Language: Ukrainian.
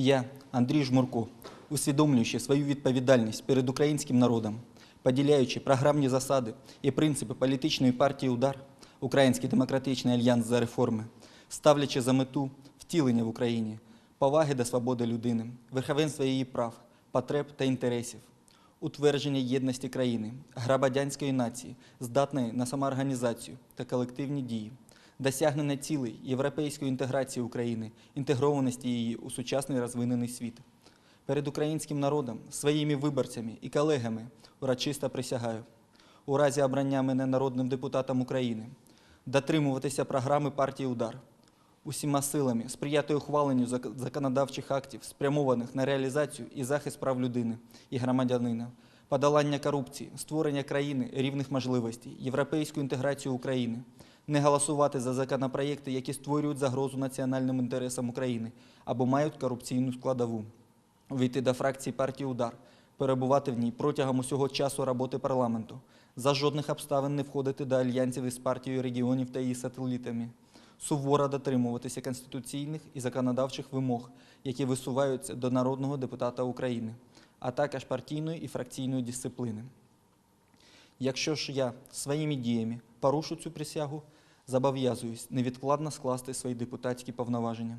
Я, Андрій Жмурко, усвідомлюючи свою відповідальність перед українським народом, поділяючи програмні засади і принципи політичної партії Удар, Український демократичний альянс за реформи, ставлячи за мету втілення в Україні поваги до свободи людини, верховенства її прав, потреб та інтересів, утвердження єдності країни, громадянської нації, здатної на самоорганізацію та колективні дії, досягнення цілей європейської інтеграції України, інтегрованості її у сучасний розвинений світ. Перед українським народом, своїми виборцями і колегами урочисто присягаю у разі обрання мене народним депутатом України дотримуватися програми партії Удар усіма силами сприяти ухваленню законодавчих актів, спрямованих на реалізацію і захист прав людини і громадянина, подолання корупції, створення країни рівних можливостей, європейську інтеграцію України, не голосувати за законопроєкти, які створюють загрозу національним інтересам України або мають корупційну складову, вийти до фракції партії Удар, перебувати в ній протягом усього часу роботи парламенту, за жодних обставин не входити до альянсів із партією регіонів та її сателітами, суворо дотримуватися конституційних і законодавчих вимог, які висуваються до народного депутата України, а також партійної і фракційної дисципліни. Якщо ж я своїми діями порушу цю присягу, зобов'язуюсь невідкладно скласти свої депутатські повноваження.